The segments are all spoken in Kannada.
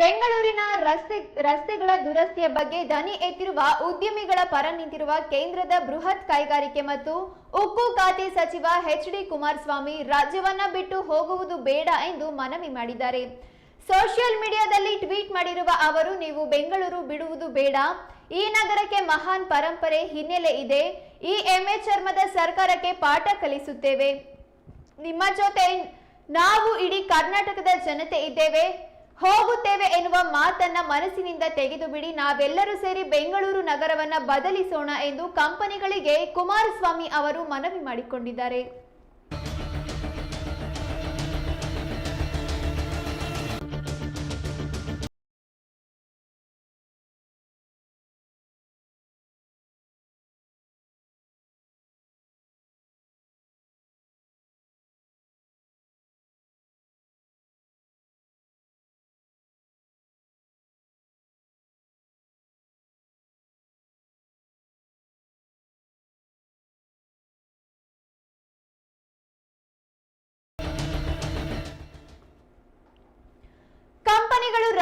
ಬೆಂಗಳೂರಿನ ರಸ್ತೆ, ರಸ್ತೆಗಳ ದುರಸ್ತಿಯ ಬಗ್ಗೆ ದನಿ ಎತ್ತಿರುವ ಉದ್ಯಮಿಗಳ ಪರ ನಿಂತಿರುವ ಕೇಂದ್ರದ ಬೃಹತ್ ಕೈಗಾರಿಕೆ ಮತ್ತು ಉಕ್ಕು ಖಾತೆ ಸಚಿವ ಎಚ್ ಡಿ ಕುಮಾರಸ್ವಾಮಿ ರಾಜ್ಯವನ್ನ ಬಿಟ್ಟು ಹೋಗುವುದು ಬೇಡ ಎಂದು ಮನವಿ ಮಾಡಿದ್ದಾರೆ. ಸೋಷಿಯಲ್ ಮೀಡಿಯಾದಲ್ಲಿ ಟ್ವೀಟ್ ಮಾಡಿರುವ ಅವರು, ನೀವು ಬೆಂಗಳೂರು ಬಿಡುವುದು ಬೇಡ. ಈ ನಗರಕ್ಕೆ ಮಹಾನ್ ಪರಂಪರೆ ಹಿನ್ನೆಲೆ ಇದೆ. ಈ ಎಮ್ಮೆ ಚರ್ಮದ ಸರ್ಕಾರಕ್ಕೆ ಪಾಠ ಕಲಿಸುತ್ತೇವೆ. ನಿಮ್ಮ ಜೊತೆ ನಾವು ಇಡೀ ಕರ್ನಾಟಕದ ಜನತೆ ಇದ್ದೇವೆ. ಹೋಗುತ್ತೇವೆ ಎನ್ನುವ ಮಾತನ್ನ ಮನಸ್ಸಿನಿಂದ ತೆಗೆದು ಬಿಡಿ ನಾವೆಲ್ಲರೂ ಸೇರಿ ಬೆಂಗಳೂರು ನಗರವನ್ನ ಬದಲಿಸೋಣ ಎಂದು ಕಂಪನಿಗಳಿಗೆ ಕುಮಾರಸ್ವಾಮಿ ಅವರು ಮನವಿ ಮಾಡಿಕೊಂಡಿದ್ದಾರೆ.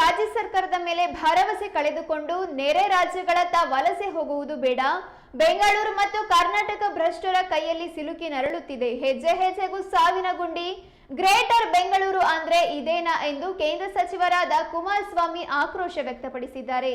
ರಾಜ್ಯ ಸರ್ಕಾರದ ಮೇಲೆ ಭರವಸೆ ಕಳೆದುಕೊಂಡು ನೆರೆ ರಾಜ್ಯಗಳತ್ತ ವಲಸೆ ಹೋಗುವುದು ಬೇಡ. ಬೆಂಗಳೂರು ಮತ್ತು ಕರ್ನಾಟಕ ಭ್ರಷ್ಟರ ಕೈಯಲ್ಲಿ ಸಿಲುಕಿ ನರಳುತ್ತಿದೆ. ಹೆಜ್ಜೆ ಹೆಜ್ಜೆಗೂ ಸಾವಿನ ಗುಂಡಿ. ಗ್ರೇಟರ್ ಬೆಂಗಳೂರು ಅಂದ್ರೆ ಇದೇನಾ ಎಂದು ಕೇಂದ್ರ ಸಚಿವರಾದ ಕುಮಾರಸ್ವಾಮಿ ಆಕ್ರೋಶ ವ್ಯಕ್ತಪಡಿಸಿದ್ದಾರೆ.